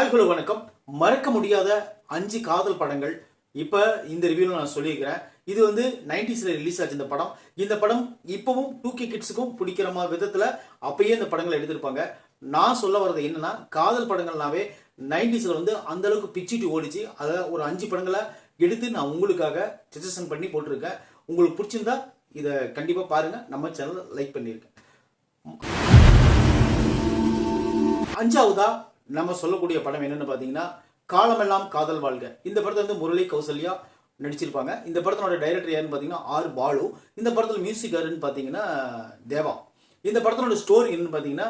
Hi hello வணக்கம். மறக்க முடியாத அஞ்சு காதல் படங்கள். இப்போ இந்த ரிவ்யூவில் நான் சொல்லியிருக்கிறேன். இது வந்து நைன்டிஸில் ரிலீஸ் ஆச்சு இந்த படம். இந்த படம் இப்போவும் டூ கே கிட்ஸுக்கும் பிடிக்கிற மாதிரி விதத்தில் அப்பயே இந்த படங்களை எடுத்திருப்பாங்க. நான் சொல்ல வர்றது என்னன்னா காதல் படங்கள்னாவே நைன்டிஸில் வந்து அந்த அளவுக்கு பிச்சுட்டு ஓடிச்சு. அதை ஒரு அஞ்சு படங்களை எடுத்து நான் உங்களுக்காக சஜஷன் பண்ணி போட்டிருக்கேன். உங்களுக்கு பிடிச்சிருந்தா இதை கண்டிப்பாக பாருங்கள் நம்ம சேனலை லைக் பண்ணியிருக்கேன் அஞ்சாவதா? நம்ம சொல்லக்கூடிய படம் என்னென்னு பார்த்தீங்கன்னா காலமெல்லாம் காதல் வாழ்க. இந்த படத்தை வந்து முரளி கௌசல்யா நடிச்சிருப்பாங்க. இந்த படத்தினோட டைரக்டர் யாருன்னு பார்த்தீங்கன்னா ஆர் பாலு. இந்த படத்தில் மியூசிக் யாருன்னு பார்த்தீங்கன்னா தேவா. இந்த படத்தினோட ஸ்டோரி என்னன்னு பார்த்தீங்கன்னா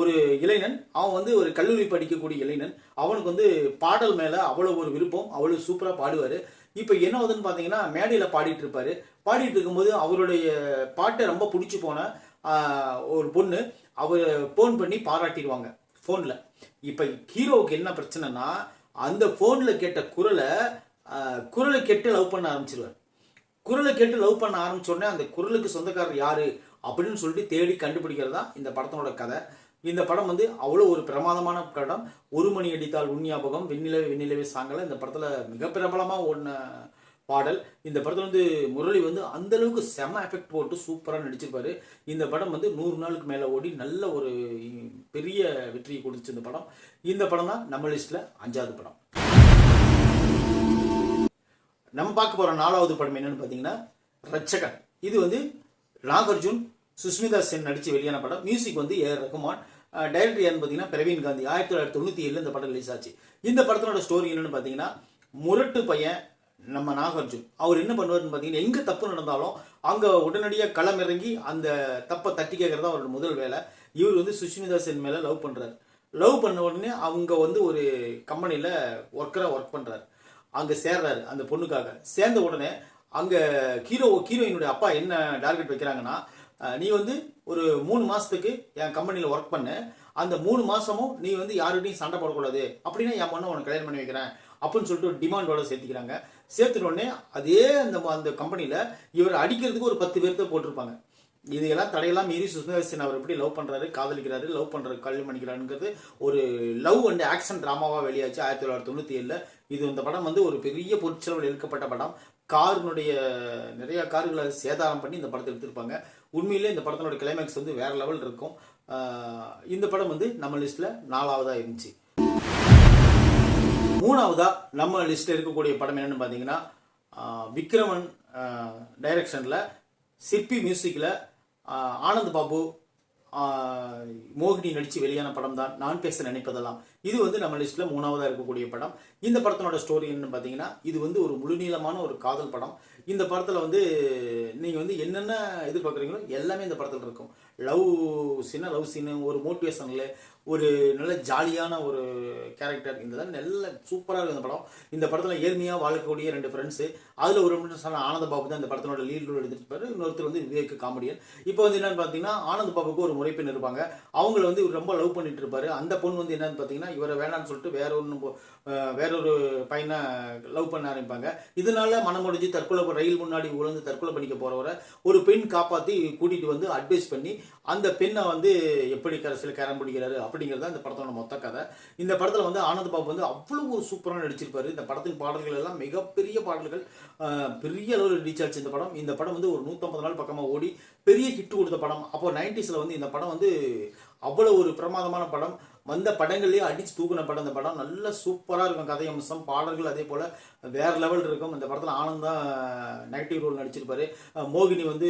ஒரு இளைஞன் அவன் வந்து ஒரு கல்லூரி படிக்கக்கூடிய இளைஞன். அவனுக்கு வந்து பாடல் மேலே அவ்வளோ ஒரு விருப்பம் அவ்வளோ சூப்பராக பாடுவார். இப்போ என்ன ஆகுதுன்னு பார்த்தீங்கன்னா மேடையில் பாடிட்டு இருப்பார். பாடிட்டு இருக்கும்போது அவருடைய பாட்டை ரொம்ப பிடிச்சி போன ஒரு பொண்ணு அவர் ஃபோன் பண்ணி பாராட்டிடுவாங்க. ஃபோனில் இப்போ ஹீரோவுக்கு என்ன பிரச்சனைனா அந்த ஃபோனில் கேட்ட குரலை குரலை கேட்டு லவ் பண்ண ஆரம்பிச்சிருவார். குரலை கேட்டு லவ் பண்ண ஆரம்பிச்ச உடனே அந்த குரலுக்கு சொந்தக்காரர் யார் அப்படின்னு சொல்லிட்டு தேடி கண்டுபிடிக்கிறது தான் இந்த படத்தோட கதை. இந்த படம் வந்து அவ்வளோ ஒரு பிரமாதமான படம். ஒரு மணி அடித்தால் உன் ஞாபகம் வெண்ணிலவே வெண்ணிலவே சாங்கல இந்த படத்தில் மிக பிரபலமாக ஒன்று பாடல். இந்த படத்தில் வந்து முரளி வந்து அந்த அளவுக்கு செம எஃபெக்ட் போட்டு சூப்பராக நடிச்சிருப்பாரு. இந்த படம் வந்து நூறு நாளுக்கு மேலே ஓடி நல்ல ஒரு பெரிய வெற்றியை கொடுத்துச்சு இந்த படம். இந்த படம் தான் நம்ம லிஸ்ட்டில் அஞ்சாவது படம். நம்ம பார்க்க போகிற நாலாவது படம் என்னன்னு பார்த்தீங்கன்னா ரட்சகன். இது வந்து நாகார்ஜுன் சுஸ்மிதா சென் நடித்து வெளியான படம். மியூசிக் வந்து ஏ ரகுமான். டைரக்டர் யாருன்னு பார்த்தீங்கன்னா பிரவீன் காந்தி. ஆயிரத்தி தொள்ளாயிரத்தி தொண்ணூற்றி ஏழில் இந்த படம் ரிலீஸ் ஆச்சு. இந்த படத்தோட ஸ்டோரி என்னன்னு பார்த்தீங்கன்னா முரட்டு பையன் நம்ம நாகார்ஜுன். அவர் என்ன பண்ணுவாருன்னு பார்த்தீங்கன்னா எங்கே தப்பு நடந்தாலும் அங்கே உடனடியாக களமிறங்கி அந்த தப்பை தட்டி கேட்கறது அவரோட முதல் வேலை. இவர் வந்து சுஷ்மிதா சென் மேலே லவ் பண்ணுறாரு லவ் பண்ண உடனே அவங்க வந்து ஒரு கம்பெனியில் ஒர்க்கராக ஒர்க் பண்ணுறாரு அங்கே சேர்றாரு அந்த பொண்ணுக்காக. சேர்ந்த உடனே அங்கே ஹீரோ ஹீரோயினுடைய அப்பா என்ன டார்கெட் வைக்கிறாங்கன்னா நீ வந்து ஒரு மூணு மாதத்துக்கு என் கம்பெனியில் ஒர்க் பண்ணு. அந்த மூணு மாதமும் நீ வந்து யாருகிட்டையும் சண்டை போடக்கூடாது. அப்படின்னா என் பொண்ணை உனக்கு கல்யாணம் பண்ணி வைக்கிறேன். அப்படின்னு சொல்லிட்டு ஒரு டிமாண்டோட சேர்த்துக்கிறாங்க. சேர்த்துட்டோடனே அதே அந்த அந்த கம்பெனியில் இவர் அடிக்கிறதுக்கு ஒரு பத்து பேர்த்த போட்டிருப்பாங்க. இதையெல்லாம் தடையெல்லாம் மீறி சுஸ்மிதா அவர் எப்படி லவ் பண்ணுறாரு காதலிக்கிறாரு லவ் பண்ணுற கல்வி பண்ணிக்கிறாருங்கிறது ஒரு லவ் அண்ட் ஆக்ஷன் ட்ராமாவாக வெளியாச்சு ஆயிரத்தி தொள்ளாயிரத்தி தொண்ணூற்றி ஏழில். இது இந்த படம் வந்து ஒரு பெரிய பொருட்செலவில் எடுக்கப்பட்ட படம். காரினுடைய நிறைய கார்களை சேதாரம் பண்ணி இந்த படத்தை எடுத்திருப்பாங்க. உண்மையிலே இந்த படத்தினோட கிளைமேக்ஸ் வந்து வேறு லெவல் இருக்கும். இந்த படம் வந்து நம்ம லிஸ்ட்டில் நாலாவதாக இருந்துச்சு. மூணாவதா நம்ம லிஸ்ட்ல இருக்கக்கூடிய படம் என்னன்னு பார்த்தீங்கன்னா விக்ரமன் டைரக்ஷன்ல சிற்பி மியூசிக்ல ஆனந்த் பாபு மோகினி நடிச்சு வெளியான படம் தான் நான் பேச நினைப்பதெல்லாம். இது வந்து நம்ம லிஸ்ட்ல மூணாவதா இருக்கக்கூடிய படம். இந்த படத்தினோட ஸ்டோரி என்னன்னு பார்த்தீங்கன்னா இது வந்து ஒரு முழுநீளமான ஒரு காதல் படம். இந்த படத்துல வந்து நீங்க வந்து என்னென்ன எதிர்பார்க்குறீங்களோ எல்லாமே இந்த படத்துல இருக்கும். லவ் சீனா லவ் சீனு ஒரு மோட்டிவேஷனில் ஒரு நல்ல ஜாலியான ஒரு கேரக்டர் இந்த நல்ல சூப்பராக இருக்கும் இந்த படம். இந்த படத்தில் ஏழ்மையாக வாழக்கூடிய ரெண்டு ஃப்ரெண்ட்ஸு அதில் ஒரு சொன்ன ஆனந்த பாபு தான் இந்த படத்தினோட லீட் ரோல் எடுத்துருப்பாரு இன்னொருத்தர் வந்து விவேக் காமெடியன் இப்போ வந்து என்னென்னு பார்த்தீங்கன்னா ஆனந்த பாபுக்கு ஒரு முறைப்பெண் இருப்பாங்க. அவங்கள வந்து இவர் ரொம்ப லவ் பண்ணிட்டு இருப்பாரு. அந்த பொண்ணு வந்து என்னன்னு பார்த்தீங்கன்னா இவரை வேணான்னு சொல்லிட்டு வேற ஒன்று வேறொரு பையனை லவ் பண்ண ஆரம்பிப்பாங்க. இதனால மனம் தற்கொலை ரயில் முன்னாடி உழந்து தற்கொலை பண்ணிக்க போகிறவரை ஒரு பெண் காப்பாற்றி கூட்டிகிட்டு வந்து அட்வைஸ் பண்ணி அந்த பெண்ணை வந்து எப்படி சில கேரம் பிடிக்கிறாரு அப்படிங்கிறது தான் இந்த படத்தோட மொத்த கதை. இந்த படத்தில் வந்து ஆனந்த் பாபு வந்து அவ்வளோ ஒரு சூப்பராக நடிச்சிருப்பார். இந்த படத்தின் பாடல்கள் எல்லாம் மிகப்பெரிய பாடல்கள். பெரிய அளவில் ரீச் ஆச்சு இந்த படம். இந்த படம் வந்து ஒரு நூற்றம்பது நாள் பக்கமாக ஓடி பெரிய ஹிட் கொடுத்த படம். அப்போ நைன்டிஸில் வந்து இந்த படம் வந்து அவ்வளோ ஒரு பிரமாதமான படம். வந்த படங்கள்லேயே அடிச்சு தூக்குன படம். இந்த படம் நல்ல சூப்பராக இருக்கும். கதை அம்சம் பாடல்கள் அதே போல் வேற லெவல் இருக்கும். இந்த படத்தில் ஆனந்த் தான் நெகட்டிவ் ரோல் நடிச்சிருப்பாரு. மோகினி வந்து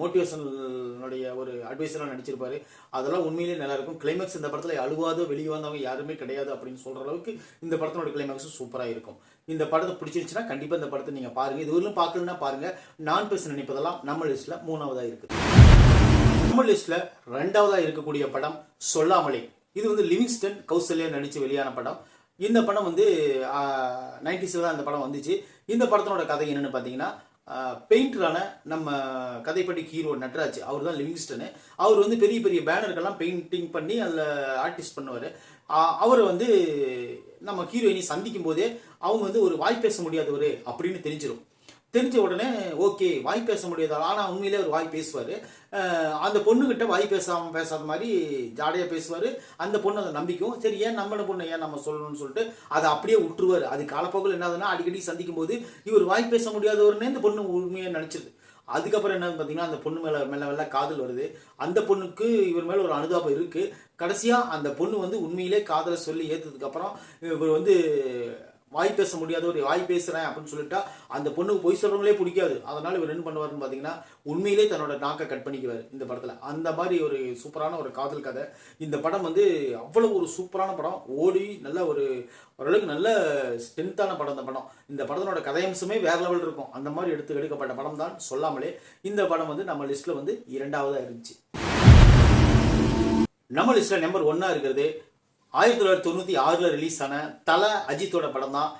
மோட்டிவேஷனுடைய ஒரு அட்வைஸராக நடிச்சிருப்பாரு. அதெல்லாம் உண்மையிலேயே நல்லா இருக்கும். கிளைமேக்ஸ் இந்த படத்தில் அழுவாத வெளியே வந்தவங்க யாருமே கிடையாது அப்படின்னு சொல்கிற அளவுக்கு இந்த படத்தினோட கிளைமேக்ஸும் சூப்பராக இருக்கும். இந்த படத்தை பிடிச்சிருச்சுன்னா கண்டிப்பாக இந்த படத்தை நீங்கள் பாருங்கள் இது வரலும் பார்க்கலன்னா பாருங்கள் நான் பேச நினைப்பதெல்லாம் நம்ம லிஸ்ட்டில் மூணாவதாக இருக்குது நம்ம லிஸ்ட்டில் ரெண்டாவதாக இருக்கக்கூடிய படம் சொல்லாமலே. இது வந்து லிவிங்ஸ்டன் கௌசல்யா நடித்து வெளியான படம். இந்த படம் வந்து நைன்டிஸில் தான் இந்த படம் வந்துச்சு. இந்த படத்தினோட கதை என்னென்னு பார்த்தீங்கன்னா பெயிண்டரான நம்ம கதைப்படி ஹீரோ நட்ராஜ் அவர் தான் லிவிங்ஸ்டனு. அவர் வந்து பெரிய பெரிய பேனருக்கெல்லாம் பெயிண்டிங் பண்ணி அதில் ஆர்டிஸ்ட் பண்ணுவார். அவரை வந்து நம்ம ஹீரோயினை சந்திக்கும் போதே அவங்க வந்து ஒரு வாய் பேச முடியாதவர் அப்படின்னு தெரிஞ்சிடும் தெரிஞ்ச உடனே ஓகே வாய் பேச முடியாதால் ஆனால் உண்மையிலே அவர் வாய் பேசுவார். அந்த பொண்ணுக்கிட்ட வாய் பேசாமல் பேசாத மாதிரி ஜாடையாக பேசுவார். அந்த பொண்ணு அதை நம்பிக்கும். சரி ஏன் நம்மள பொண்ணு ஏன் நம்ம சொல்லணும்னு சொல்லிட்டு அதை அப்படியே விட்டுருவார் அது காலப்போக்கில் என்னதுன்னா அடிக்கடி சந்திக்கும் போது இவர் வாய் பேச முடியாதவர்னே இந்த பொண்ணு உண்மையாக நினச்சிருது. அதுக்கப்புறம் என்ன பார்த்தீங்கன்னா அந்த பொண்ணு மேலே மேலே மெல்ல காதல் வருது. அந்த பொண்ணுக்கு இவர் மேலே ஒரு அனுதாபம் இருக்குது கடைசியாக அந்த பொண்ணு வந்து உண்மையிலே காதலை சொல்லி ஏற்றதுக்கப்புறம் இவர் வந்து வாய் பேச முடியாத ஒரு வாய் பேசுகிறேன் அப்படின்னு சொல்லிட்டா அந்த பொண்ணுக்கு பொய் சொல்கிறவங்களே பிடிக்காது. அதனால் இவர் என்ன பண்ணுவாருன்னு பார்த்தீங்கன்னா உண்மையிலே தன்னோட நாக்கை கட் பண்ணிக்குவார் இந்த படத்தில். அந்த மாதிரி ஒரு சூப்பரான ஒரு காதல் கதை. இந்த படம் வந்து அவ்வளோ ஒரு சூப்பரான படம். ஓடி நல்ல ஒரு ஓரளவுக்கு நல்ல ஸ்ட்ரென்த்தான படம் இந்த படம். இந்த படத்தினோட கதையம்சமே வேற லெவல் இருக்கும். அந்த மாதிரி எடுத்து எடுக்கப்பட்ட படம் தான் சொல்லாமலே இந்த படம் வந்து நம்ம லிஸ்ட்டில் வந்து இரண்டாவதாக இருந்துச்சு. நம்ம லிஸ்ட்டில் நம்பர் ஒன்னாக இருக்கிறது ஆயிரத்தி தொள்ளாயிரத்தி தொண்ணூற்றி ஆறில் ரிலீஸ் ஆன தல அஜித்தோட படம் தான்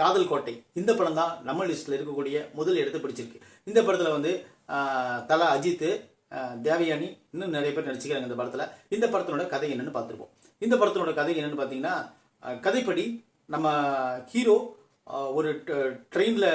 காதல் கோட்டை இந்த படம் தான் நம்ம லிஸ்ட்டில் இருக்கக்கூடிய முதல் இடத்தை பிடிச்சிருக்கு. இந்த படத்தில் வந்து தல அஜித் தேவயானி இன்னும் நிறைய பேர் நடிச்சுக்கிறாங்க இந்த படத்தில். இந்த படத்தினோட கதை என்னென்னு பார்த்துருப்போம். இந்த படத்தினோட கதை என்னென்னு பார்த்தீங்கன்னா கதைப்படி நம்ம ஹீரோ ஒரு ட்ரெயினில்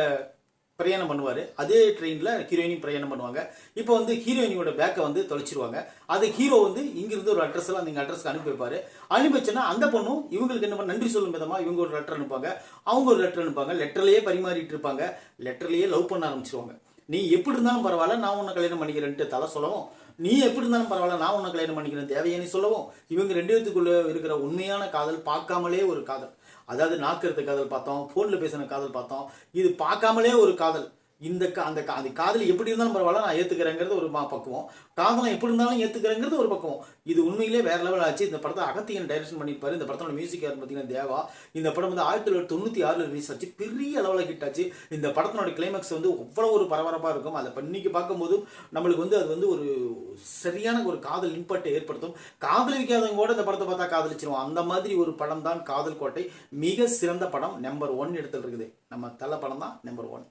பிரயாணம் பண்ணுவார். அதே ட்ரெயினில் ஹீரோயினும் பிரயாணம் பண்ணுவாங்க. இப்போ வந்து ஹீரோயினியோட பேக்கை வந்து தொலைச்சிருவாங்க. அது ஹீரோ வந்து இங்கிருந்து ஒரு அட்ரஸ் எல்லாம் அந்த அட்ரஸ்க்கு அனுப்பி வைப்பாரு. அனுப்பிச்சுன்னா அந்த பொண்ணும் இவங்களுக்கு என்ன நன்றி சொல்லும் விதமாக இவங்க ஒரு லெட்டர் அனுப்பாங்க அவங்க ஒரு லெட்டர் அனுப்பாங்க லெட்டர்லேயே பரிமாறிட்டு இருப்பாங்க. லெட்டர்லேயே லவ் பண்ண ஆரம்பிச்சிருவாங்க. நீ எப்படி இருந்தாலும் பரவாயில்ல நான் உன்னை கல்யாணம் பண்ணிக்கிறேன்ட்டு தலை சொல்லவும். நீ எப்படி இருந்தாலும் பரவாயில்ல நான் உன்னை கல்யாணம் பண்ணிக்கிறேன் தேவையானி சொல்லவும். இவங்க ரெண்டு பேத்துக்குள்ள இருக்கிற உண்மையான காதல் பார்க்காமலே ஒரு காதல். அதாவது நாக்கிறத காதல் பார்த்தோம் ஃபோனில் பேசின காதல் பார்த்தோம். இது பார்க்காமலே ஒரு காதல். இந்த கா- அந்த கா- அந்த காதல் எப்படி இருந்தாலும் பரவாயில்ல நான் ஏத்துக்கிறேங்கிறது ஒரு மா பக்குவம். காதலம் எப்படி இருந்தாலும் ஏத்துக்கிறேங்கிறது ஒரு பக்குவம். இது உண்மையிலே வேற லெவல் ஆச்சு. இந்த படத்தை அகத்தியன் டைரக்ஷன் பண்ணியிருப்பாரு. இந்த படத்தோட மியூசிக் யார் பார்த்தீங்கன்னா தேவா. இந்த படம் வந்து ஆயிரத்தி தொள்ளாயிரத்தி தொண்ணூற்றி ஆறில் ரிலீஸ் ஆச்சு. பெரிய அளவில் ஹிட் ஆச்சு. இந்த படத்தினோட கிளைமேக்ஸ் வந்து அவ்வளோ ஒரு பரபரப்பாக இருக்கும். அதை பண்ணிக்கு பார்க்கும்போது நம்மளுக்கு வந்து அது வந்து ஒரு சரியான ஒரு காதல் இம்பாக்டை ஏற்படுத்தும். காதலிக்காதவங்க கூட இந்த படத்தை பார்த்தா காதலிச்சிருவோம் அந்த மாதிரி ஒரு படம் தான் காதல் கோட்டை. மிக சிறந்த படம் நம்பர் ஒன் இடத்துல இருக்குது நம்ம தலை படம் தான் நம்பர் ஒன்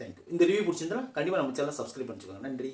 தேங்க்யூ இந்த ரிவ்யூ பிடிச்சிருந்தா கண்டிப்பாக நம்ம சேனல் சப்ஸ்கிரைப் பண்ணிச்சுக்கோங்க நன்றி.